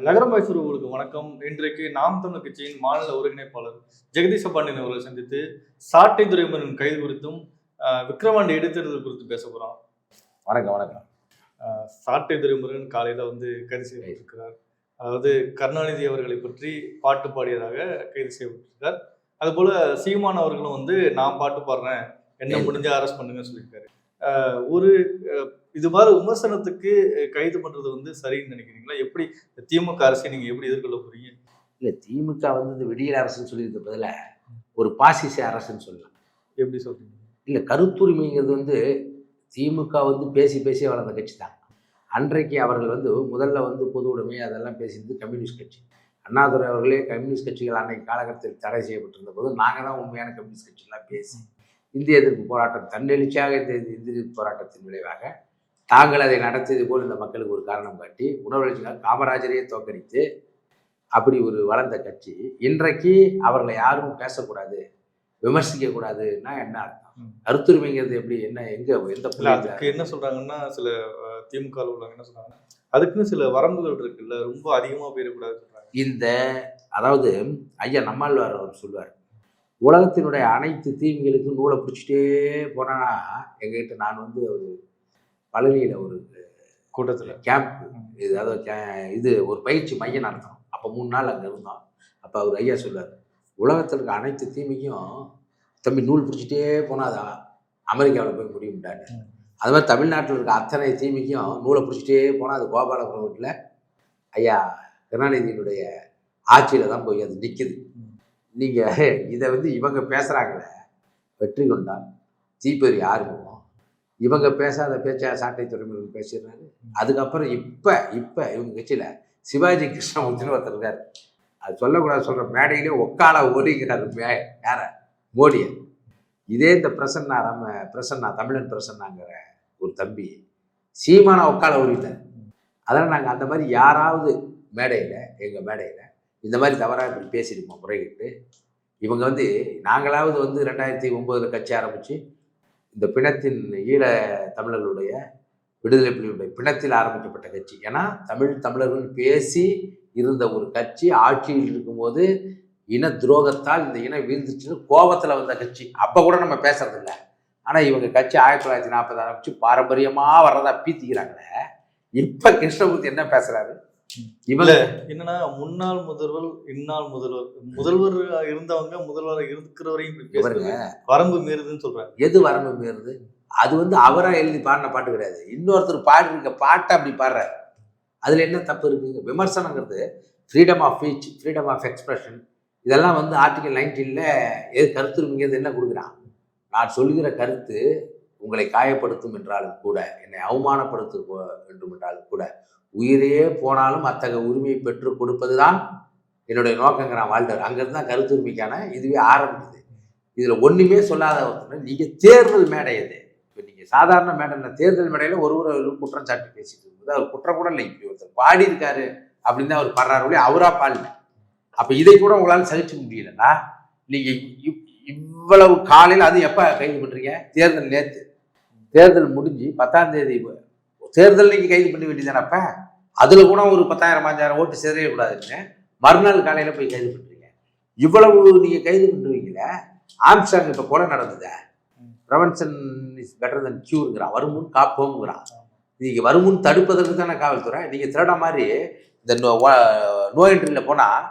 நகரம் மைசூர் உங்களுக்கு வணக்கம். இன்றைக்கு நாம் தமிழர் கட்சியின் மாநில ஒருங்கிணைப்பாளர் ஜெகதீச பாண்டியன் அவர்களை சந்தித்து சாட்டை துறைமுகன் கைது குறித்தும் ஆஹ், விக்ரவாண்டி இடைத்தேர்தல் குறித்து பேச போறோம். வணக்கம் வணக்கம். சாட்டை துறைமுருகன் காலையில வந்து கைது செய்யப்பட்டிருக்கிறார். அதாவது கருணாநிதி அவர்களை பற்றி பாட்டு பாடியதாக கைது செய்யப்பட்டிருக்கார். அதுபோல சீமான் அவர்களும் வந்து நான் பாட்டு பாடுறேன். என்ன முடிஞ்சா அரெஸ்ட் பண்ணுங்க சொல்லியிருக்காரு. ஒரு இது மாதிரி விமர்சனத்துக்கு கைது பண்றது வந்து சரின்னு நினைக்கிறீங்களா? எப்படி இந்த திமுக அரசை நீங்க எப்படி எதிர்கொள்ள போறீங்க? இல்லை திமுக வந்து இந்த விடியல் அரசுன்னு சொல்லியிருக்க பதிலா ஒரு பாசிச அரசுன்னு சொல்லலாம். எப்படி சொல்றீங்க? இல்லை கருத்துரிமைங்கிறது வந்து திமுக வந்து பேசி பேசி வளர்ந்த கட்சி தான். அன்றைக்கு அவர்கள் வந்து முதல்ல வந்து பொது உடைமை அதெல்லாம் பேசியிருந்தது கம்யூனிஸ்ட் கட்சி. அண்ணாதுரை அவர்களே கம்யூனிஸ்ட் கட்சிகள் அன்னைக்கு காலகட்டத்தில் தடை செய்யப்பட்டிருந்த போது நாங்கள் தான் உண்மையான கம்யூனிஸ்ட் கட்சியெல்லாம் பேசி இந்திய எதிர்ப்பு போராட்டம் தன்னெழுச்சியாக இந்த இந்திய எதிர்ப்பு போராட்டத்தின் விளைவாக தாங்கள் அதை நடத்தியது போல் இந்த மக்களுக்கு ஒரு காரணம் காட்டி உணர்வெழுச்சிக்காக காமராஜரையே தோற்கடித்து அப்படி ஒரு வளர்ந்த கட்சி இன்றைக்கு அவர்களை யாரும் பேசக்கூடாது விமர்சிக்க கூடாதுன்னா என்ன அர்த்தம். கருத்துரிமைங்கிறது எப்படி என்ன எங்க எந்த? அதுக்கு என்ன சொல்றாங்கன்னா சில திமுக உள்ளவங்க என்ன சொல்றாங்கன்னா அதுக்குன்னு சில வரம்புகள் இருக்குல்ல ரொம்ப அதிகமா போயிடக்கூடாது சொல்றாங்க இந்த அதாவது ஐயா நம்மாழ்வார் அவர் சொல்லுவார் உலகத்தினுடைய அனைத்து தீமைகளுக்கும் நூலை பிடிச்சிட்டே போனா எங்ககிட்ட நான் வந்து ஒரு பழனியில் ஒரு கூட்டத்துல. கேம்ப் இது அதாவது கே- இது ஒரு பயிற்சி மையம் நடத்தணும். அப்போ மூணு நாள் அங்கே இருந்தோம் அப்போ அவர் ஐயா சொல்லுவார் உலகத்தில் இருக்க அனைத்து தீமைக்கும் தம்பி நூல் பிடிச்சிட்டே போனால் அது அமெரிக்காவில் போய் முடியும்டாரு ம். அது மாதிரி தமிழ்நாட்டில் இருக்க அத்தனை தீமைக்கும் நூலை பிடிச்சிட்டே போனால் அது கோபாலபுரம் வீட்டில் ஐயா கருணாநிதியினுடைய ஆட்சியில் தான் போய் அது நிற்குது. நீங்கள் இதை வந்து இவங்க பேசுகிறாங்களே வெற்றி கொண்டான் தீப்பெரி ஆறுமுகம் இவங்க பேசாத பேச்சா சாட்டை துறைமுகம் பேசிடுறாரு அதுக்கப்புறம் இப்போ இப்போ இவங்க கட்சியில் சிவாஜி கிருஷ்ணமூர்த்தின்னு ஒருத்தர் இருக்கார். அது சொல்லக்கூடாது சொல்கிற மேடையிலே ஒக்கால ஓடிக்கிறார் மே யார? மோடியை. இதே இந்த பிரசன்னா ராம பிரசன்னா தமிழன் பிரசன்னாங்கிற ஒரு தம்பி சீமான ஒக்கால ஓடிட்டார். அதனால் நாங்கள் அந்த மாதிரி யாராவது மேடையில் எங்கள் மேடையில் இந்த மாதிரி தவறாக இப்படி பேசியிருப்போம் முறையிட்டு. இவங்க வந்து நாங்களாவது வந்து ரெண்டாயிரத்தி ஒம்போதில் கட்சி ஆரம்பித்து இந்த பிணத்தின் ஈழ தமிழர்களுடைய விடுதலை புலிகளுடைய பிணத்தில் ஆரம்பிக்கப்பட்ட கட்சி. ஏன்னா தமிழ் தமிழர்கள் பேசி இருந்த ஒரு கட்சி ஆட்சியில் இருக்கும்போது இன துரோகத்தால் இந்த இனம் வீழ்ந்துச்சுன்னு கோபத்தில் வந்த கட்சி. அப்போ கூட நம்ம பேசுறதில்ல. ஆனால் இவங்க கட்சி ஆயிரத்தி தொள்ளாயிரத்தி நாற்பது ஆரம்பிச்சு பாரம்பரியமாக வர்றதா பீத்திக்கிறாங்களே. இப்போ கிருஷ்ணமூர்த்தி என்ன பேசுகிறாரு இவங்க என்னன்னா முன்னாள் முதல்வர் இந்நாள் முதல்வர். முதல்வர் இருந்தவங்க முதல்வர் இருக்கிறவரையும் வரம்பு மீறுதுன்னு சொல்றாங்க எது வரம்பு மீறுது? அது வந்து அவரா எழுதி பாடின பாட்டு கிடையாது. இன்னொருத்தர் பாடிருக்க பாட்டை அப்படி பாடுறாரு. அதுல என்ன தப்பு இருக்குங்க? விமர்சனங்கிறது freedom of speech freedom of expression இதெல்லாம் வந்து ஆர்டிகல் நைன்டீனில் எது கருத்துரிமைங்கிறது என்ன கொடுக்குறான்? நான் சொல்கிற கருத்து உங்களை காயப்படுத்தும் என்றாலும் கூட என்னை அவமானப்படுத்த வேண்டும் என்றாலும் கூட உயிரே போனாலும் அத்தகைய உரிமையை பெற்று கொடுப்பது தான் என்னுடைய நோக்கங்கிறான் வாழ்டர் அங்கிருந்து தான் கருத்துரிமைக்கான இதுவே ஆரம்பிக்குது. இதில் ஒன்றுமே சொல்லாத ஒருத்தர் நீங்கள் தேர்தல் மேடை அது இப்போ நீங்கள் சாதாரண மேடையில் தேர்தல் மேடையில் ஒரு ஒரு குற்றம் சாட்டி பேசிட்டு இருக்குது அவர் குற்றம் கூட இல்லை இப்படி ஒருத்தர் பாடி இருக்காரு அப்படின்னு தான் அவர் பாடுறாரு ஒழிய அவரா பாடல அப்போ இதை கூட உங்களால் சகிச்சு முடியலன்னா நீங்கள் இவ்வளவு காலையில் அது எப்போ கைது பண்ணுறீங்க தேர்தல் நேற்று தேர்தல் முடிஞ்சு பத்தாம் தேதி தேர்தல் நீங்கள் கைது பண்ண வேண்டியதானப்ப அதில் கூட ஒரு பத்தாயிரம் அஞ்சாயிரம் ஓட்டு சிதறக்கூடாதுன்னு மறுநாள் காலையில் போய் கைது பண்ணுறீங்க இவ்வளவு நீங்கள் கைது பண்ணுறீங்களே ஆம்சாங் இப்போ கொலை நடந்தது? ப்ரவென்ஷன் இஸ் பெட்டர் தன் கியூருங்கிறான் வருமுன் காப்போங்கிறான் நீங்கள் வருமுன் தடுப்பதற்கு தானே காவல்துறை? நீங்கள் திருட மாதிரி இந்த நோ வா- போனால்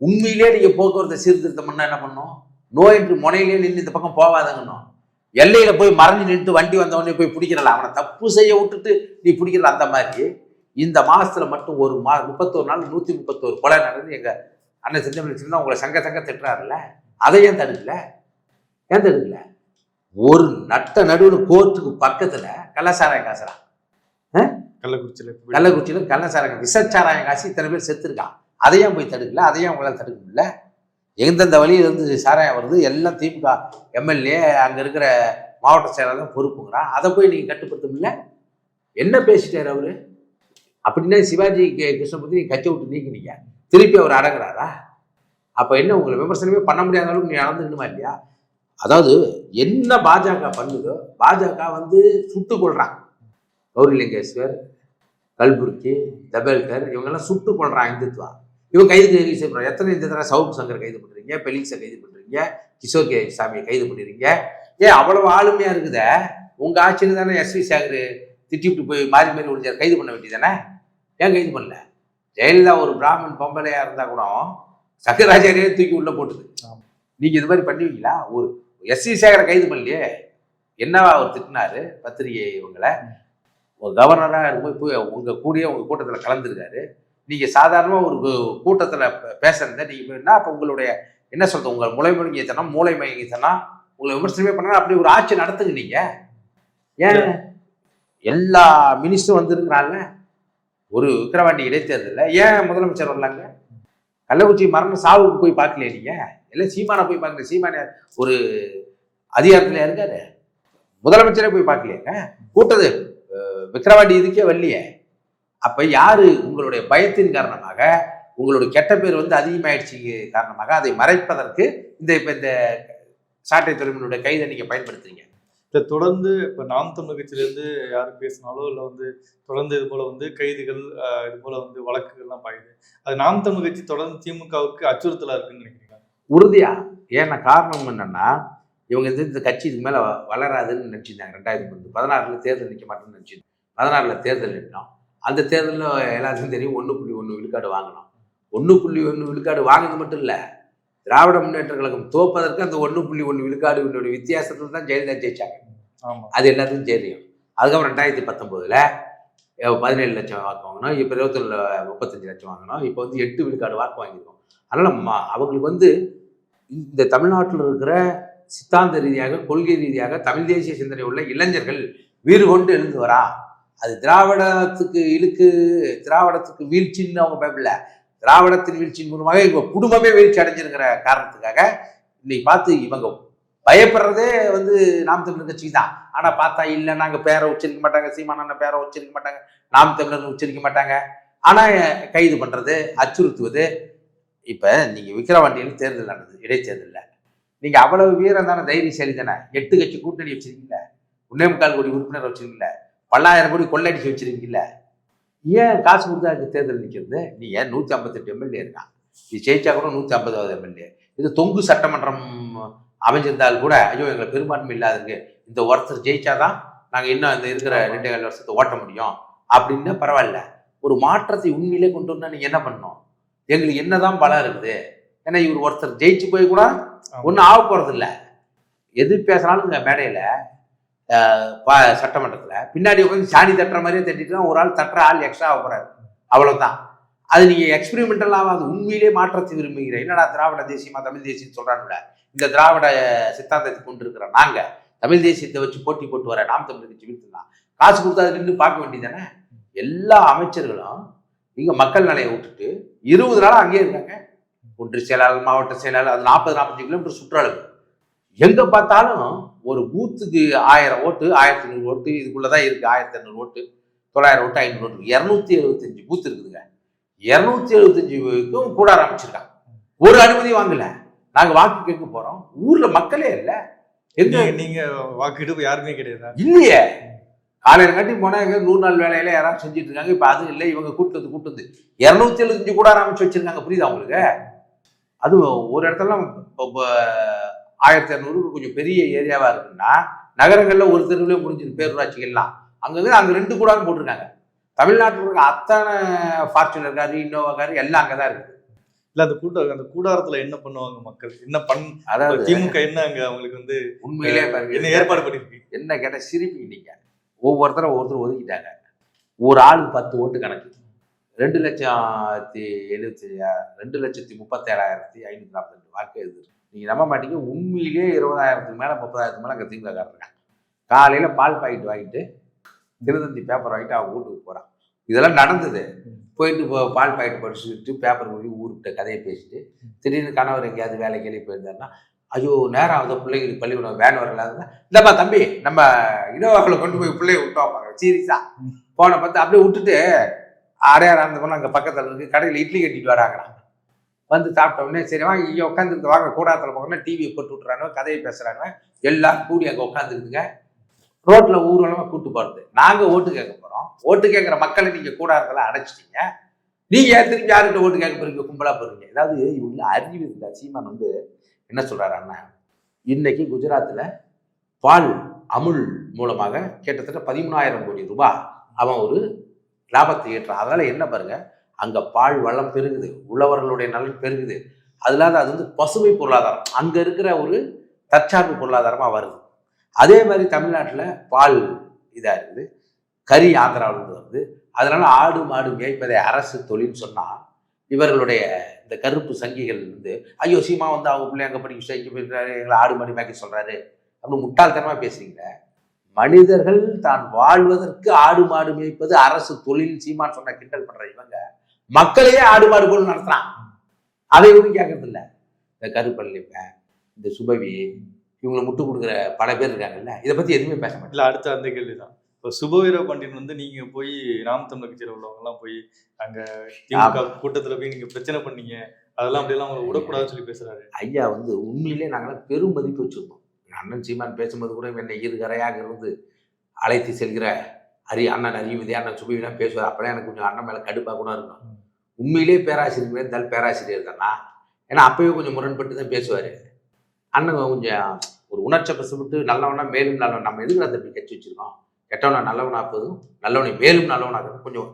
உண்மையிலே நீங்கள் போக்குவரத்தை சீர்திருத்தம் பண்ணால் என்ன பண்ணும்? நோய் முனையிலே நின்று இந்த பக்கம் போகாதங்கணும் எல்லையில போய் மறைஞ்சு நின்று வண்டி வந்தவொடனே போய் பிடிக்கிறல அவனை தப்பு செய்ய விட்டுட்டு நீ பிடிக்கிறல அந்த மாதிரி. இந்த மாசத்துல மட்டும் ஒரு மா முப்பத்தோரு நாள் நூத்தி முப்பத்தோரு கொலை நடந்து எங்க அண்ணன் செந்தமிழ் சின்ன உங்களை சங்க சங்க திட்டுறாருல்ல? அதை ஏன் தடுக்கல? ஏன் தடுக்கல? ஒரு நட்ட நடுவில் கோர்ட்டுக்கு பக்கத்துல கள்ளசாராயம் காசுறான் கள்ளக்குறிச்சியில கள்ளக்குறிச்சியில கள்ளசாராயம் விஷச்சாராயம் காசு இத்தனை பேர் செத்துருக்கான் அதையும் போய் தடுக்கல? அதையும் உங்களால் தடுக்க முடியல? எந்தெந்த வழியிலிருந்து சாராயம் வருது எல்லாம் திமுக எம்எல்ஏ அங்கே இருக்கிற மாவட்ட செயலாளர் பொறுப்புங்கிறான் அதை போய் நீங்கள் கட்டுப்படுத்த முடியல? என்ன பேசிட்டார் அவரு? அப்படின்னா சிவாஜி கிருஷ்ணமூர்த்தி நீங்கள் கட்சி விட்டு நீக்கினீங்க. திருப்பி அவர் அடங்குறாரா? அப்போ என்ன உங்களை விமர்சனமே பண்ண முடியாத அளவுக்கு நீங்கள் நடந்துக்கணுமா இல்லையா? அதாவது என்ன பாஜக பண்ணுதோ பாஜக வந்து சுட்டு கொள்றான் கௌரி லிங்கேஸ்வர் கல்புர்கி தபேல்கர் இவங்கெல்லாம் சுட்டு கொள்றான் இந்துத்வா இவன் கைது கைது செய்யப்படுறான் எத்தனை இந்த தடவை சவுக் சங்கர் கைது பண்ணுறீங்க பெலிக்ஸை கைது பண்ணுறீங்க கிஷோர் கே சாமியை கைது பண்ணிடுறீங்க? ஏன் அவ்வளவு ஆளுமையா இருக்குதே. உங்க ஆட்சியில் தானே எஸ்வி சேகர் திட்டிவிட்டு போய் மாறி மாறி ஒழிச்சார் கைது பண்ண வேண்டியதானே ஏன் கைது பண்ணல? ஜெயலலிதா ஒரு பிராமன் பொம்பளையா இருந்தா கூட சக்கராச்சாரியே தூக்கி உள்ள போட்டுது. ஆமா. நீங்க இது மாதிரி பண்ணுவீங்களா? ஒரு எஸ்வி சேகரை கைது பண்ணலையே. என்னவா அவர் திட்டினாரு பத்திரிகை இவங்களை? ஒரு கவர்னராக இருக்கும்போது போய் உங்க கூடயே உங்க கூட்டத்துல கலந்துருக்காரு. நீங்க சாதாரணமா ஒரு கூட்டத்துல பேசுறத நீங்க போய் என்ன அப்ப உங்களுடைய என்ன சொல்றது உங்க முளை மயங்கித்தனம் மூளை மயங்கித்தனம் உங்களை விமர்சனமே பண்ணா அப்படி ஒரு ஆட்சி நடத்துங்க நீங்க ஏன் எல்லா மினிஸ்டரும் வந்திருக்கிறாங்க ஒரு விக்கிரவாண்டி இடைத்தேர்தலில் ஏன் முதலமைச்சர் வரலாங்க? கள்ளக்குறிச்சி மரண சாவுக்கு போய் பார்க்கலையே நீங்க? இல்லை சீமானை போய் பார்க்கல சீமான ஒரு அதிகாரத்துல இருக்காரு? முதலமைச்சரே போய் பார்க்கலையாங்க? கூட்டது விக்கிரவாண்டி இதுக்கே வரலையே. அப்ப யாரு உங்களுடைய பயத்தின் காரணமாக உங்களுடைய கெட்ட பேர் வந்து அதிகமாயிடுச்சு காரணமாக அதை மறைப்பதற்கு இந்த இப்ப இந்த சாட்டை துறைமுனுடைய கைதை நீங்க பயன்படுத்துறீங்க. இதை தொடர்ந்து இப்போ நாம் தமிழ் கட்சியிலேருந்து யார் பேசினாலோ இல்லை வந்து தொடர்ந்து இது போல வந்து கைதுகள் இது போல வந்து வழக்குகள்லாம் பாயுது. அது நாம் தமிழ் கட்சி தொடர்ந்து திமுகவுக்கு அச்சுறுத்தலா இருக்குன்னு நினைக்கிறீங்க உறுதியா. ஏன்னா காரணம் என்னன்னா இவங்க வந்து இந்த கட்சி இதுக்கு மேல வளராதுன்னு நினைச்சிருந்தாங்க. ரெண்டாயிரத்தி பதினாறுல தேர்தல் நிற்க மாட்டேன்னு நினைச்சிருந்தோம் பதினாறுல தேர்தல் நின்றோம் அந்த தேர்தலில் எல்லாத்துக்கும் தெரியும் ஒன்று புள்ளி ஒன்று விழுக்காடு வாங்கினோம் ஒன்று புள்ளி ஒன்று விழுக்காடு வாங்கினது மட்டும் இல்லை. திராவிட முன்னேற்ற கழகம் தோப்பதற்கு அந்த ஒன்று புள்ளி ஒன்று விழுக்காடு வித்தியாசத்தில் தான் ஜெயலலிதா ஜெயிச்சாங்க. அது எல்லாத்துக்கும் தெரியும். அதுக்கப்புறம் ரெண்டாயிரத்தி பத்தொம்போதில் பதினேழு லட்சம் வாக்கு வாங்கினோம் இப்போ இருபத்தொன்னு முப்பத்தஞ்சு லட்சம் வாங்கினோம் இப்போ வந்து எட்டு விழுக்காடு வாக்கு வாங்கியிருக்கோம். அதனால் அவங்களுக்கு வந்து இந்த தமிழ்நாட்டில் இருக்கிற சித்தாந்த ரீதியாக கொள்கை ரீதியாக தமிழ் தேசிய சிந்தனை உள்ள இளைஞர்கள் வீறு கொண்டு எழுந்து வரா. அது திராவிடத்துக்கு இழுக்கு திராவிடத்துக்கு வீழ்ச்சின்னு அவங்க பயப்படல. திராவிடத்தின் வீழ்ச்சியின் மூலமாக இவங்க குடும்பமே வீழ்ச்சி அடைஞ்சிருக்கிற காரணத்துக்காக இன்னைக்கு பார்த்து இவங்க பயப்படுறதே வந்து நாம் தமிழர் கட்சி தான் ஆனால் பார்த்தா இல்லை நாங்கள் பேரை உச்சரிக்க மாட்டாங்க சீமானண்ண பேரை உச்சரிக்க மாட்டாங்க நாம் தமிழர் உச்சரிக்க மாட்டாங்க. ஆனால் கைது பண்ணுறது அச்சுறுத்துவது இப்போ நீங்கள் விக்கிரவாண்டியில் தேர்தல் நடந்தது இடைத்தேர்தலில். நீங்கள் அவ்வளவு வீரம் தானே தைரியசாலி தானே? எட்டு கட்சி கூட்டணி வச்சிருக்கீங்கள ஒன்னே முக்கால் கோடி உறுப்பினர் வச்சிருக்கீங்கள பல்லாயிரம் கோடி கொள்ளடிச்சு வச்சிருக்கீங்கள ஏன் காசு கொடுத்தா தேர்தல் நிற்கிறது நீ ஏன் நூற்றி ஐம்பத்தெட்டு எம்எல்ஏ இருக்கான் நீ ஜெயிச்சா கூட நூற்றி ஐம்பதாவது எம்எல்ஏ. இது தொங்கு சட்டமன்றம் அமைஞ்சிருந்தால் கூட ஐயோ எங்களுக்கு பெரும்பான்மை இல்லாத இருக்கு இந்த ஒருத்தர் ஜெயிச்சாதான் நாங்கள் இன்னும் இந்த இருக்கிற ரெண்டே கால் வருஷத்தை ஓட்ட முடியும். அப்படின்னா பரவாயில்ல. ஒரு மாற்றத்தை உண்மையிலே கொண்டு வந்தா நீங்க என்ன பண்ணணும்? எங்களுக்கு என்னதான் பலம் இருக்குது? ஏன்னா இவர் ஒருத்தர் ஜெயிச்சு போய் கூட ஒன்றும் ஆக இல்ல எது பேசினாலும் இங்க மேடையில சட்டமன்றத்தில். பின்னாடி உட்காந்து சாணி தட்டுற மாதிரியே தட்டிட்டு ஒரு ஆள் தட்டுற ஆள் எக்ஸ்ட்ரா ஆக அவ்வளோதான் அது நீங்கள் எக்ஸ்பெரிமெண்டல் அது உண்மையிலே மாற்றத்தை விரும்புகிற என்னடா திராவிட தேசியமா தமிழ் தேசியம் சொல்றானுல இந்த திராவிட சித்தாந்தத்தை கொண்டு இருக்கிற நாங்கள் தமிழ் தேசியத்தை வச்சு போட்டி போட்டு வர நாம் தமிழ் கட்சி வீழ்த்துலாம் காசு கொடுத்தா அது நின்று பார்க்க வேண்டியதானே எல்லா அமைச்சர்களும் நீங்கள் மக்கள் நிலையை விட்டுட்டு இருபது நாளாக அங்கேயே இருக்காங்க. ஒன்று செயலாளர் மாவட்ட செயலாளர் அது நாற்பது நாற்பத்தஞ்சு கிலோமீட்டர் சுற்றளவு எங்கே பார்த்தாலும் ஒரு பூத்துக்கு ஆயிரம் ஓட்டு ஆயிரத்தி நூறு ஓட்டு இதுக்குள்ளதான் இருக்கு ஆயிரத்தி ஐநூறு ஓட்டு தொள்ளாயிரம் ஓட்டு ஐநூறு ஓட்டு. இரநூத்தி எழுபத்தஞ்சு பூத் இருக்குதுங்க. இரநூத்தி எழுபத்தஞ்சுக்கும் கூட ஆரம்பிச்சிருக்காங்க. ஒரு அனுமதி வாங்கல. நாங்க வாக்கு கேட்க போறோம். ஊர்ல மக்களே இல்ல. எங்க? நீங்க நீங்க வாக்கெடுப்பு யாருமே கிடையாது? இல்லையே. காலையில கட்டி போனா எங்க நூறு நாள் வேலையில யாராவது செஞ்சுட்டு இருக்காங்க. இப்ப அது இல்லை. இவங்க கூட்டு வந்து கூட்டு வந்து. இருநூத்தி எழுபத்தஞ்சு கூட ஆரம்பிச்சு வச்சிருக்காங்க. புரியுதா உங்களுக்கு? அது ஒரு இடத்துல இப்போ ஆயிரத்தி இரநூறு கொஞ்சம் பெரிய ஏரியாவா இருக்குன்னா நகரங்கள்ல ஒரு தெருவுலயே முடிஞ்சிருக்கு பேரூராட்சிகள்லாம். அங்கங்க அங்க ரெண்டு கூட போட்டிருக்காங்க. தமிழ்நாட்டில் இருக்க அத்தனை ஃபார்ச்சுனர் காரு இன்னோவா காரு எல்லாம் அங்கதான் இருக்கு இல்ல அந்த கூட்ட அந்த கூடாரத்துல என்ன பண்ணுவாங்க மக்கள்? என்ன பண் அதாவது திமுக என்ன அங்க அவங்களுக்கு வந்து உண்மையிலே என்ன ஏற்பாடு பண்ணிருக்கு? என்ன கேட்ட சிரிப்பீங்க நீங்க. ஒவ்வொருத்தரும் ஒருத்தர் ஒதுக்கிட்டாங்க. ஒரு ஆளுக்கு பத்து ஓட்டு கணக்கு. ரெண்டு லட்சத்தி எழுபத்தி ரெண்டு லட்சத்தி முப்பத்தேழாயிரத்தி ஐநூத்தி நாற்பத்தி வாக்கு எழுது நீங்க நம்ப மாட்டீங்க. உண்மையிலேயே இருபதாயிரத்துக்கு மேல முப்பதாயிரத்துக்கு மேல அங்க திமுக இருக்காங்க காலையில பால் பாக்கெட் வாங்கிட்டு தினத்தந்தி பேப்பர் வாங்கிட்டு அவங்க வீட்டுக்கு போறான். இதெல்லாம் நடந்தது. போயிட்டு போ- பால் பாக்கெட் படிச்சுட்டு பேப்பர் போய் ஊருக்கிட்ட கதையை பேசிட்டு திடீர்னு கணவர் எங்கேயாவது வேலை கேள்வி போயிருந்தாருன்னா ஐயோ நேரம் ஆகுது பிள்ளைங்களுக்கு பள்ளிக்கூடம் வேன் வரலாதுன்னா இல்லப்பா தம்பி நம்ம இனோவாவில் கொண்டு போய் பிள்ளைய விட்டோம் சீரியஸா. போன பார்த்து அப்படியே விட்டுட்டு அந்த பொண்ணு அங்கே பக்கத்தில் இருக்கு கடையில் இட்லி கட்டிட்டு வராங்கிறாங்க வந்து சாப்பிட்ட உடனே சரி வாங்க இங்கே உட்காந்துருந்து வாங்க. கூடாரத்தில் போகணும் டிவியை போட்டு விட்றானோ கதையை பேசுகிறாங்க எல்லாம் கூடி அங்கே உட்காந்துருக்குங்க ரோட்டில் ஊர்வலமாக கூட்டு போகிறது நாங்கள் ஓட்டு கேட்க போகிறோம் ஓட்டு கேட்குற மக்களை நீங்கள் கூடாரத்தில் அடைச்சிட்டீங்க. நீங்கள் ஏன் திரும்பி யாருக்கிட்ட ஓட்டு கேட்க போறீங்க? கும்பலாக போறீங்க? ஏதாவது இவங்க அறிவு இருந்தா சீமான் வந்து என்ன சொல்கிறாரு அண்ணா? இன்னைக்கு குஜராத்தில் பால் அமுல் மூலமாக கிட்டத்தட்ட பதிமூணாயிரம் கோடி ரூபாய் அவன் ஒரு லாபத்தை ஏற்றான் அதனால் என்ன பாருங்கள் அங்கே பால் வளம் பெருகுது உழவர்களுடைய நலன் பெருகுது. அதுல அது வந்து பசுமை பொருளாதாரம். அங்கே இருக்கிற ஒரு தற்சார்பு பொருளாதாரமாக வருது. அதே மாதிரி தமிழ்நாட்டில் பால் இதாக இருக்குது கறி ஆந்திராவிலிருந்து வருது. அதனால் ஆடு மாடு மேய்ப்பதை அரசு தொழில் சொன்னால் இவர்களுடைய இந்த கருப்பு சங்கிகள் வந்து ஐயோ சீமா வந்து அவங்க பிள்ளை அங்கே படிக்க வச்சு இங்கே போயிருக்காரு எங்களை ஆடு மாடு மேய்க்க சொல்கிறாரு அப்படின்னு முட்டாள்தனமாக பேசுகிறீங்க மனிதர்கள் தான் வாழ்வதற்கு ஆடு மாடு மேய்ப்பது அரசு தொழில் சீமான் சொன்ன கிண்டல் பண்ணுற இவங்க. மக்களையே ஆடு மாடு போல் நடத்துறான். அதை ஒன்றும் கேட்கறது இல்ல இந்த கருப்பள்ளிப்ப இந்த சுபவி இவங்களை முட்டு கொடுக்குற பல பேர் இருக்காங்கல்ல இதை பத்தி எதுவுமே பேச மாட்டேன் இல்ல அடுத்த அந்த கேள்விதான். இப்போ சுபவீர பாண்டியன் வந்து நீங்க போய் நாம் தமிழர் கட்சியில் உள்ளவங்க எல்லாம் போய் அங்க திமுக கூட்டத்துல போய் நீங்க பிரச்சனை பண்ணீங்க அதெல்லாம் அப்படியெல்லாம் அவங்களை விடக்கூடாதுன்னு சொல்லி பேசுறாரு. ஐயா வந்து உண்மையிலே நாங்களாம் பெரும் மதிப்பு வச்சிருந்தோம் அண்ணன் சீமான் பேசும்போது கூட என்னை இருகரையாக இருந்து அழைத்து செல்கிற அரி அண்ணன் அறிவுதி அண்ணன் சுபிலாம் பேசுவார். அப்பெல்லாம் எனக்கு கொஞ்சம் அண்ணன் மேலே கடுப்பாக கூட இருக்கும். உண்மையிலே பேராசிரியர் இருந்தாலும் பேராசிரியர் தானா ஏன்னா அப்பவே கொஞ்சம் முரண்பட்டு தான் பேசுவார். அண்ணன் கொஞ்சம் ஒரு உணர்ச்சி பசப்பட்டு நல்லவனா மேலும் நல்லவன். நம்ம எதுக்கு தம்பி கட்சி வச்சிருக்கோம்? கெட்டவனா நல்லவனாப்பதும் நல்லவனை மேலும் நல்லவனாகிறது கொஞ்சம்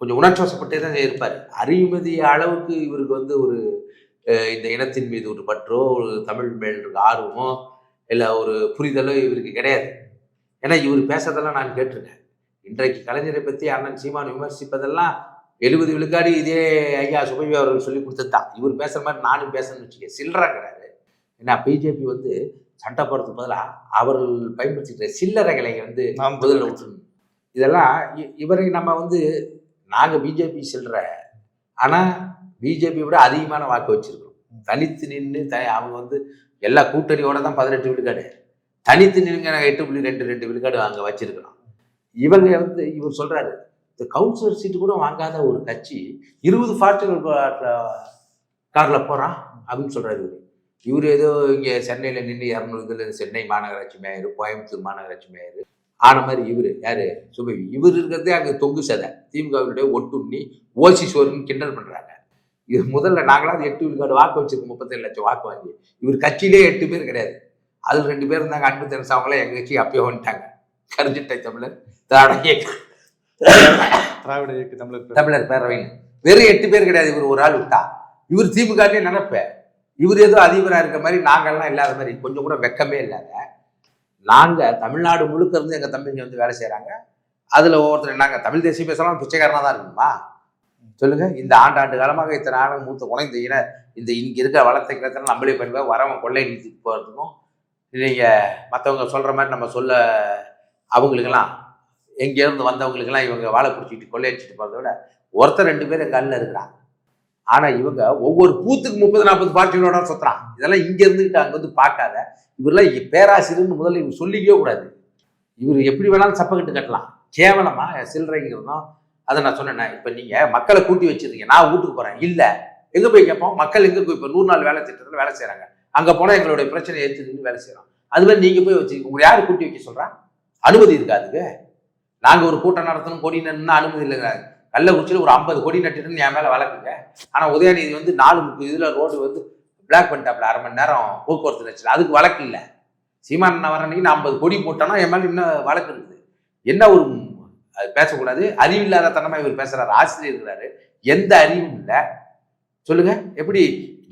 கொஞ்சம் உணர்ச்சி வசப்பட்டே தான் இருப்பார். அறிவுமதி அளவுக்கு இவருக்கு வந்து ஒரு இந்த இனத்தின் மீது ஒரு பற்றோ ஒரு தமிழ் மேல் இருக்க ஆர்வமோ இல்லை ஒரு புரிதலோ இவருக்கு கிடையாது. ஏன்னா இவர் பேசுறதெல்லாம் நான் கேட்டிருக்கேன். இன்றைக்கு கலைஞரை பற்றி அண்ணன் சீமான் விமர்சிப்பதெல்லாம் எழுபது விழுக்காடு இதே ஐயா சுபவி அவர்கள் சொல்லி கொடுத்தது தான் இவர் பேசுற மாதிரி நானும் பேசணும்னு வச்சுக்க சில்லறாங்கிறாரு. ஏன்னா பிஜேபி வந்து சண்டை போடுறதுக்கு பதிலாக அவர்கள் பயன்படுத்திக்கிற சில்லறைகளை வந்து நாம் முதல்ல இதெல்லாம் இ- இவரை நம்ம வந்து நாங்கள் பிஜேபி செல்ற ஆனால் பிஜேபி விட அதிகமான வாக்கு வச்சிருக்கோம் தனித்து நின்று த அவங்க வந்து எல்லா கூட்டணியோட தான் பதினெட்டு விழுக்காடு. தனித்து நின்று நாங்கள் எட்டு புள்ளி ரெண்டு ரெண்டு விழுக்காடு அங்கே வச்சிருக்கிறோம் இவங்க வந்து இவர் சொல்றாரு இந்த கவுன்சிலர் சீட்டு கூட வாங்காத ஒரு கட்சி இருபது ஃபார்ச்சுனர் காரில் போகிறான் அப்படின்னு சொல்கிறாரு இவர். இவர் ஏதோ இங்கே சென்னையில் நின்று இரநூறு இதில் சென்னை மாநகராட்சி மேயர் கோயம்புத்தூர் மாநகராட்சி மேயர் ஆன மாதிரி இவர். யார்? சுபவி. இவர் இருக்கிறதே அங்கே தொங்கு சதை. திமுகவினுடைய ஒட்டுண்ணி ஓசி சோறுன்னு கிண்டல் பண்ணுறாங்க இது முதல்ல நாங்களாவது எட்டு விழுக்காடு வாக்கு வச்சிருக்கோம் முப்பத்தேழு லட்சம் வாக்கு வாங்கி. இவர் கட்சியிலே எட்டு பேர் கிடையாது. அதில் ரெண்டு பேர் இருந்தாங்க அன்பு தெரிஞ்சு எங்கள் கட்சி அப்பயே வந்துட்டாங்க. கருஞ்சிட்டை தமிழர் திராவிட இயக்க திராவிட இயக்க தமிழர். தமிழர் பேரவையில் வெறும் எட்டு பேர் கிடையாது இவர் ஒரு ஆள் விட்டா. இவர் திமுகலே நினைப்பேன். இவர் ஏதோ அதிபரா இருக்க மாதிரி நாங்கள்லாம் இல்லாத மாதிரி கொஞ்சம் கூட வெக்கமே இல்லாத. நாங்க தமிழ்நாடு முழுக்க இருந்து எங்க தம்பிங்க வந்து வேலை செய்றாங்க. அதுல ஒவ்வொருத்தர் நாங்க தமிழ் தேசியம் பேசலாம் பிச்சைக்காரனா தான் இருக்கணுமா சொல்லுங்க. இந்த ஆண்டாண்டு காலமாக இத்தனை ஆண்டு மூத்த குணம் இந்த இன இந்த இங்க இருக்கிற வளத்தை கிடத்தெல்லாம் நம்மளே பண்ணுவோம் வரவன் கொள்ளை நிறுத்திட்டு போகிறதுக்கும் நீங்க மற்றவங்க சொல்ற மாதிரி நம்ம சொல்ல அவங்களுக்கெல்லாம் எங்கேருந்து வந்தவங்களுக்கெல்லாம் இவங்க வாழை பிடிச்சிட்டு கொள்ளையடிச்சிட்டு போகிறத விட ஒருத்தர் ரெண்டு பேர் எங்கள் அல்ல இருக்கிறாங்க ஆனால் இவங்க ஒவ்வொரு பூத்துக்கு முப்பது நாற்பது பார்ட்டிகளோட சுற்றுறான் இதெல்லாம் இங்கே இருந்துக்கிட்டு அங்கே வந்து பார்க்காத இவரெல்லாம் பேராசிரியர்னு முதல்ல இவர் சொல்லிக்கவே கூடாது. இவர் எப்படி வேணாலும் சப்பக்கிட்டு கட்டலாம். கேவலமாக சில்லறைங்கிறதும் அதை நான் சொன்னேன் இப்போ நீங்கள் மக்களை கூட்டி வச்சிருக்கீங்க நான் வீட்டுக்கு போகிறேன் இல்லை. எங்கே போய் கேட்போம்? மக்கள் எங்கே போய் இப்போ நூறு நாள் வேலை திட்டத்தில் வேலை செய்கிறாங்க அங்கே போனால் எங்களுடைய பிரச்சனை எடுத்துக்கிட்டு வேலை செய்கிறோம் அது மாதிரி நீங்கள் போய் வச்சு உங்களை யார் கூட்டி வைக்க சொல்கிறேன் அனுமதி இருக்காதுங்க. நாங்கள் ஒரு கூட்டம் நடத்தணும் கொடி நின்று அனுமதி இல்லைங்க. கள்ளக்குறிச்சியில் ஒரு ஐம்பது கொடி நட்டுன்னு என் மேலே வழக்குங்க. ஆனால் உதயநிதி வந்து நாலு முப்பது இதில் ரோடு வந்து பிளாக் பண்ணிட்டாப்ல அரை மணி நேரம் போக்குவரத்து நெரிசல். அதுக்கு வழக்கு இல்லை. சீமான் வர அன்னைக்கு நான் ஐம்பது கொடி போட்டோன்னா என் மேலே இன்னும் வழக்கு இருக்குது. என்ன ஒரு அது பேசக்கூடாது. அறிவில்லாத தனமாக இவர் பேசுகிறார் ஆசிரியர் இருக்கிறாரு. எந்த அறிவும் இல்லை. சொல்லுங்கள் எப்படி?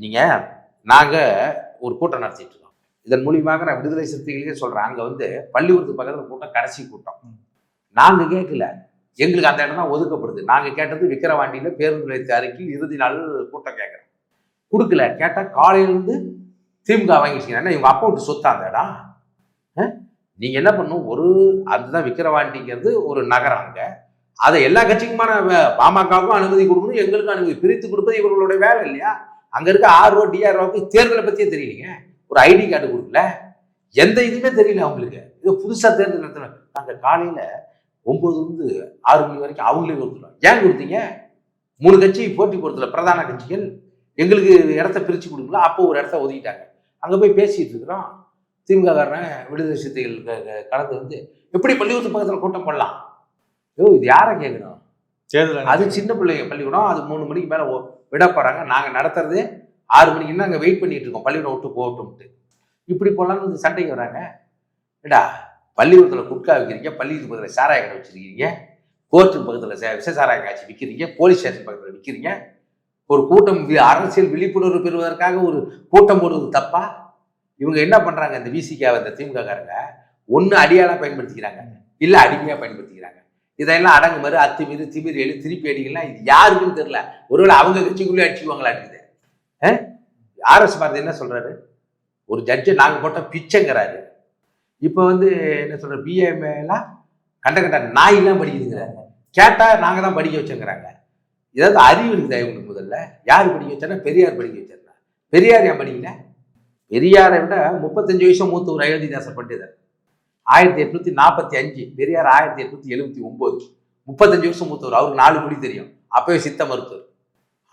நீங்கள் நாங்கள் ஒரு கூட்டம் நடத்திட்டு இருக்கோம். இதன் மூலியமாக நான் விடுதலை சிறுத்தைகளுக்கே சொல்கிறேன் அங்கே வந்து பள்ளிக்கூடத்து பக்கத்தில் கூட்டம் கடைசி கூட்டம். நாங்கள் கேட்கல. எங்களுக்கு அந்த இடம் தான் ஒதுக்கப்படுது. நாங்கள் கேட்டது விக்கிரவாண்டியில் பேருந்து நிலையத்து அருகில் இறுதி நாள் கூட்டம் கேட்குறேன் கொடுக்கல. கேட்டால் காலையிலேருந்து திமுக வாங்கிட்டீங்க என்ன இவங்க அப்பா சொத்தா அந்த இடம்? நீங்கள் என்ன பண்ணும்? ஒரு அதுதான் விக்கிரவாண்டிங்கிறது ஒரு நகரம் அங்கே. அதை எல்லா கட்சிக்குமான பாமகவுக்கும் அனுமதி கொடுக்கணும். எங்களுக்கும் அனுமதி. பிரித்து கொடுப்பது இவர்களுடைய வேலை இல்லையா? அங்கே இருக்க ஆர்ஓ டிஆர்ஓக்கு தேர்தலை பற்றியே தெரியலீங்க ஒரு ஐடி கார்டு கொடுக்கல. எந்த இதுவுமே தெரியல அவங்களுக்கு. இது புதுசா தேர்தல் நடத்தணும். நாங்க காலையில ஒன்பது இருந்து ஆறு மணி வரைக்கும் அவங்களே கொடுத்துருவோம் ஏன் கொடுத்தீங்க? மூணு கட்சி போட்டி போடுறதுல பிரதான கட்சிகள் எங்களுக்கு இடத்த பிரிச்சு கொடுக்கல. அப்போ ஒரு இடத்த ஒதுக்கிட்டாங்க. அங்க போய் பேசிட்டு இருக்கிறோம். திமுக காரன் விடுதலை க- கலந்து வந்து எப்படி பள்ளிக்கூடத்து பக்கத்தில் கூட்டம் போடலாம்? ஐயோ இது யாரை கேட்கணும்? தேர்தல் அது சின்ன பிள்ளைங்க பள்ளிக்கூடம். அது மூணு மணிக்கு மேலே விட போகிறாங்க நாங்கள் நடத்துறது ஆறு மணிக்குன்னா அங்கே வெயிட் பண்ணிட்டு இருக்கோம். பள்ளிக்கூடம் விட்டு போகட்டும்ட்டு. இப்படி போகலான்னு வந்து சண்டைக்கு வராங்க. ஏடா பள்ளிக்கூடத்தில் குட்கா விற்கிறீங்க பள்ளிக்கு பக்கத்தில் சாராய கடை வச்சிருக்கீங்க கோர்ட்டு பக்கத்தில் விஷ சாராய காட்சி விற்கிறீங்க போலீஸ் ஸ்டேஷன் பக்கத்தில் விற்கிறீங்க ஒரு கூட்டம் அரசியல் விழிப்புணர்வு பெறுவதற்காக ஒரு கூட்டம் போடுவது தப்பா? இவங்க என்ன பண்ணுறாங்க இந்த விசிகாவை இந்த திமுக காரங்க? ஒன்று அடியாளாக பயன்படுத்திக்கிறாங்க. இல்லை அடிமையாக பயன்படுத்திக்கிறாங்க. இதெல்லாம் அடங்குமாறு அத்துமீறி திமிரி எழு திருப்பி அடிக்கலாம். இது யாருக்குன்னு தெரியல. ஒருவேளை அவங்க கட்சிக்குள்ளே அடிச்சுக்குவாங்களாட்டுது ஆர்எஸ் பாரதி என்ன சொல்கிறாரு ஒரு ஜட்ஜை நாங்கள் போட்ட பிச்சைங்கிறாரு. இப்போ வந்து என்ன சொல்கிற பிஏஎம்ஏலாம் கண்ட கண்ட நாயெல்லாம் படிக்குதுங்கிறாங்க கேட்டால் நாங்கள் தான் படிக்க வச்சோங்கிறாங்க. ஏதாவது அறிவு இருக்குதா இவங்களுக்கு முதல்ல? யார் படிக்க வச்சானா பெரியார் படிக்க வச்சிருந்தா பெரியார் ஏன் படிக்கல? பெரியாரை விட முப்பத்தஞ்சு வயசு மூத்த ஒரு அயோத்திதாசர் பண்டிதர். ஆயிரத்தி எட்நூத்தி நாற்பத்தி அஞ்சு பெரியார் ஆயிரத்தி எட்நூத்தி எழுபத்தி ஒன்பது முப்பத்தஞ்சு வருஷம் மூத்தவர். அவருக்கு நாலு மொழி தெரியும். அப்பவே சித்த மருத்துவர்.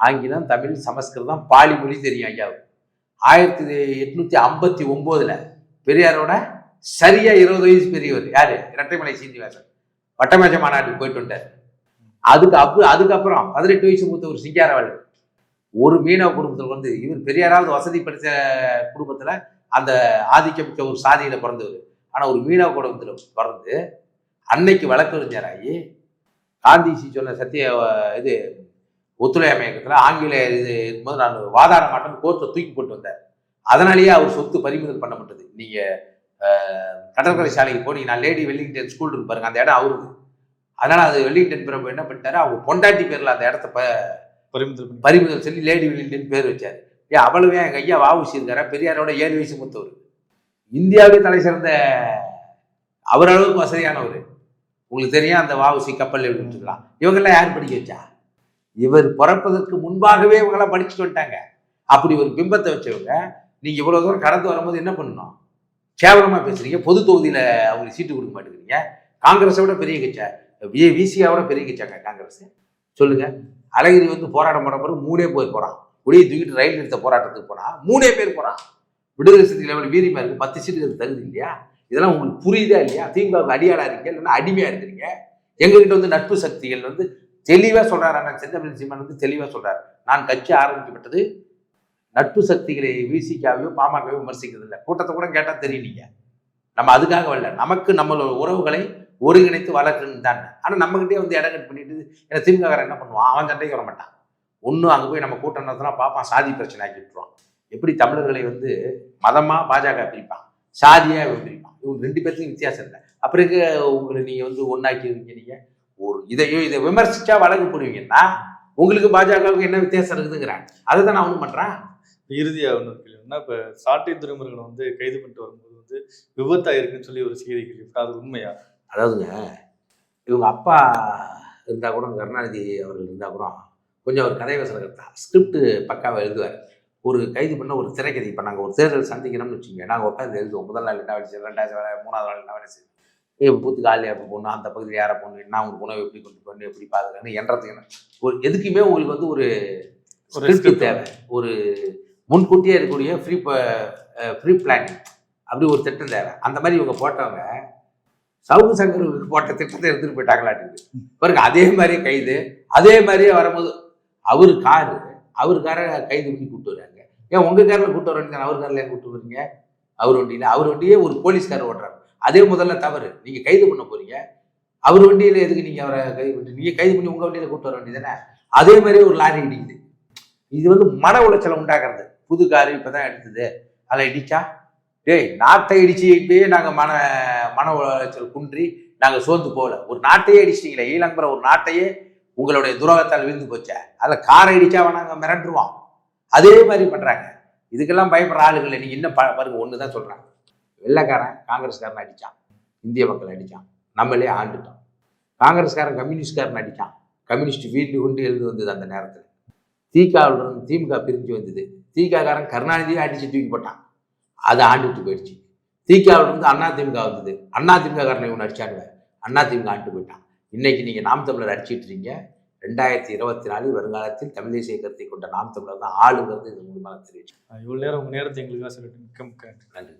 ஆங்கிலம் தமிழ் சமஸ்கிருதம் பாலி மொழி தெரியும் ஐயாவுக்கு ஆயிரத்தி எட்நூத்தி ஐம்பத்தி ஒன்பதுல பெரியாரோட சரியா இருபது வயசு பெரியவர். யாரு? இரட்டைமலை சீனிவாசன். வட்டமேஜ மாநாட்டுக்கு போயிட்டு வந்தார் அதுக்கு அப்பு அதுக்கப்புறம் பதினெட்டு வயசு மூத்தவர் சிங்காரவாளர் ஒரு மீனவ குடும்பத்தில் வந்து இவர் பெரியாராவது வசதி படித்த குடும்பத்தில் அந்த ஆதிக்கமிக்க ஒரு சாதியில் பிறந்தவர். ஆனால் ஒரு மீனவ குடும்பத்தில் பிறந்து அன்னைக்கு வழக்கறிஞராகி காந்திஜி சொன்ன சத்திய இது ஒத்துழையாமை இயக்கத்துல ஆங்கில இது இருக்கும்போது நான் வாதாட மாட்டேன்னு கோர்ட்டை தூக்கி போட்டு வந்தார். அதனாலேயே அவர் சொத்து பறிமுதல் பண்ணப்பட்டது. நீங்க அஹ், கடற்கரை சாலைக்கு போனீங்கன்னா லேடி வெல்லிங்டன் ஸ்கூல் இருக்கு பாருங்க அந்த இடம் அவருக்கு. அதனால அது வெல்லிங்டன் பிரபு என்ன பண்ணிட்டாரு? அவங்க பொண்டாட்டி பேர்ல அந்த இடத்த ப- பறிமுதல் பறிமுதல் சொல்லி லேடி வெல்லிங்டன் பேர் வச்சாரு. ஏன் அவ்வளவே எங்க ஐயா வாவுசி இருக்காரு பெரியாரோட ஏழு வயசு மூத்தவர். இந்தியாவே தலை சிறந்த அவர் அளவுக்கு வசதியானவர். உங்களுக்கு தெரியும் அந்த வாவுசி கப்பல் விட்டுருக்கலாம். இவங்கெல்லாம் யார் படிக்க வச்சா? இவர் பிறப்பதற்கு முன்பாகவே இவங்களாம் படிச்சுட்டு வந்துட்டாங்க. அப்படி ஒரு பிம்பத்தை வச்சவங்க நீங்க இவ்வளவு தூரம் கடந்து வரும்போது என்ன பண்ணணும்? கேவலமா பேசுறீங்க. பொது தொகுதியில அவங்களுக்கு சீட்டு கொடுக்க மாட்டேங்கிறீங்க. காங்கிரஸை விட பெரிய கட்சா. விசியாவோட பெரிய கட்சாங்க காங்கிரஸ். சொல்லுங்க. அழகிரி வந்து போராட்டம் பண்ண பிறகு மூணே போய் போறான். குடியை தூக்கிட்டு ரயில் நிறுத்த போராட்டத்துக்கு போனா மூணே பேர் போறான். விடுதலை சிறுத்தை லெவல் வீரியமா இருக்கு. பத்து சீட்டுகள் தகுதி இல்லையா? இதெல்லாம் உங்களுக்கு புரியுதா இல்லையா? திமுகவுக்கு அடியாளா இருக்கீங்க? இல்லைன்னா அடிமையா இருக்கிறீங்க? எங்ககிட்ட வந்து நட்பு சக்திகள் வந்து தெளிவாக சொல்கிறார் அண்ணன் செந்தமிழ் சீமான் வந்து தெளிவாக சொல்கிறார் நான் கட்சி ஆரம்பிக்கப்பட்டது நட்பு சக்திகளை விசிக்காவையோ பாமகவையோ விமர்சிக்கிறது இல்லை. கூட்டத்தை கூட கேட்டால் தெரியலீங்க நம்ம அதுக்காக வரல நமக்கு நம்மளோட உறவுகளை ஒருங்கிணைத்து வளர்க்கணும் தான். ஆனால் நம்மகிட்டே வந்து இடங்கட் பண்ணிட்டு ஏன்னா திமுககாரன் என்ன பண்ணுவான்? அவன் சண்டைக்கு வர மாட்டான். ஒன்றும் அங்கே போய் நம்ம கூட்டம் நடத்தினா பார்ப்பான் சாதி பிரச்சனை ஆக்கி விட்டுருவான். எப்படி தமிழர்களை வந்து மதமாக பாஜக பிரிப்பான்? சாதியாக இவன் பிரிப்பான் இவங்க ரெண்டு பேர்த்துக்கும் வித்தியாசம் இல்லை. அப்புறம் இருக்க உங்களை நீங்கள் வந்து ஒன்றாக்கி இருக்கீங்க நீங்கள் ஒரு இதையோ இதை விமர்சிச்சா வழக்கு போடுவீங்கன்னா உங்களுக்கு பாஜகவுக்கு என்ன வித்தியாசம் இருக்குதுங்கிறாங்க. அதை தான் நான் ஒன்றும் பண்றேன் இறுதியா ஒன்று இருக்கு இல்லைன்னா இப்ப சாட்டை துறைமுருகனை வந்து கைது பண்ணிட்டு வரும்போது வந்து விபத்தா இருக்குன்னு சொல்லி ஒரு செய்தி கேள்விப்பட்டேன் அது உண்மையா? அதாவதுங்க இவங்க அப்பா இருந்தா கூட கருணாநிதி அவர்கள் இருந்தா கூட கொஞ்சம் அவர் கதை வசனம் தான் ஸ்கிரிப்ட் பக்காவை எழுதுவார். ஒரு கைது பண்ண ஒரு திரைக்கதை இப்போ நாங்கள் ஒரு தேர்தல் சந்திக்கணும்னு வச்சுக்கோங்க நாங்கள் உட்காந்து எழுதுவோம். முதல் நாள் என்ன வேலை செய்யும் ரெண்டாவது வேலை மூணாவது நாள் என்ன வேலை செய்யும் ஏ பூத்துக்கு ஆள் எப்போ போகணும் அந்த பகுதியில் யாரை போகணும் என்ன உங்களுக்கு உணவு எப்படி கொண்டு போகணும் எப்படி பாதுகாக்கணும் என்றதுக்கு ஒரு எதுக்குமே உங்களுக்கு வந்து ஒரு ஸ்கிரிப்ட். தேவை. ஒரு முன்கூட்டியே இருக்கக்கூடிய ஃப்ரீ ஃப்ரீ பிளானிங் அப்படி ஒரு திட்டம் தேவை. அந்த மாதிரி இவங்க போட்டவங்க சவுக்கு சங்கர் போட்ட திட்டத்தை எடுத்துட்டு போயிட்டாங்களாட்டுது பாருங்க அதே மாதிரியே கைது அதே மாதிரியே வரும்போது அவர் காரு அவர் காரை கைது பண்ணி கூப்பிட்டு வர்றாங்க. ஏன் உங்க காரில் கூப்பிட்டு வர வேண்டியது அவர் காரில் ஏன் கூப்பிட்டு வரீங்க அவர் வண்டியில் அவர் வண்டியே ஒரு போலீஸ்காரர் ஓட்டுறாரு. அதே முதல்ல தவறு. நீங்க கைது பண்ண போறீங்க. அவர் வண்டியில எதுக்கு நீங்க அவரை கைது பண்ணி நீங்க கைது பண்ணி உங்க வண்டியில கூப்பிட்டு வர வேண்டியதானே அதே மாதிரியே ஒரு லாரி இடிக்குது. இது வந்து மன உளைச்சலை உண்டாக்குறது. புது காரு இப்பதான் எடுத்தது. அதில் இடிச்சா? டேய் நாட்டை இடிச்சு இப்பயே நாங்க மன மன உளைச்சல் குன்றி நாங்க சோர்ந்து போகல. ஒரு நாட்டையே இடிச்சிட்டீங்களே ஈழங்கிற ஒரு நாட்டையே உங்களுடைய துரோகத்தால் விழுந்து போச்சே. அதில் காரை இடிச்சா நாங்கள் மிரண்டுருவோம் அதே மாதிரி பண்றாங்க. இதுக்கெல்லாம் பயப்படுற ஆளுகளை நீங்க இன்னும் பாருங்க ஒன்று தான் சொல்றாங்க. வெள்ளைக்காரன் காங்கிரஸ்காரன் அடிச்சான். இந்திய மக்கள் அடிச்சான். நம்மளே ஆண்டுட்டோம். காங்கிரஸ்காரன் கம்யூனிஸ்ட்காரன் அடிச்சான். கம்யூனிஸ்ட் வீட்டு கொண்டு எழுந்து வந்தது அந்த நேரத்தில். திகாவில் இருந்து திமுக பிரிஞ்சு வந்தது. திகாக்காரன் கருணாநிதியை அடித்து தூக்கி போட்டான். அதை ஆண்டுட்டு போயிடுச்சு. திகாவில் இருந்து அண்ணா திமுக வந்தது. அண்ணா திமுக காரனை இவன் அடிச்சாங்க அண்ணா திமுக ஆண்டு போயிட்டான். இன்னைக்கு நீங்கள் நாம் தமிழர் அடிச்சிட்டு இருக்கீங்க. ரெண்டாயிரத்தி இருபத்தி நாலு வருங்காலத்தில் தமிழ் தேசிய கருத்தை கொண்ட நாம் தமிழர் தான் ஆளுங்கிறது இது மூலமாக தெரிவிச்சு. இவ்வளவு நேரம் உங்க நேரத்தை எங்களுக்காக சொல்லிட்டு மிக்க மிக்க. நன்றி.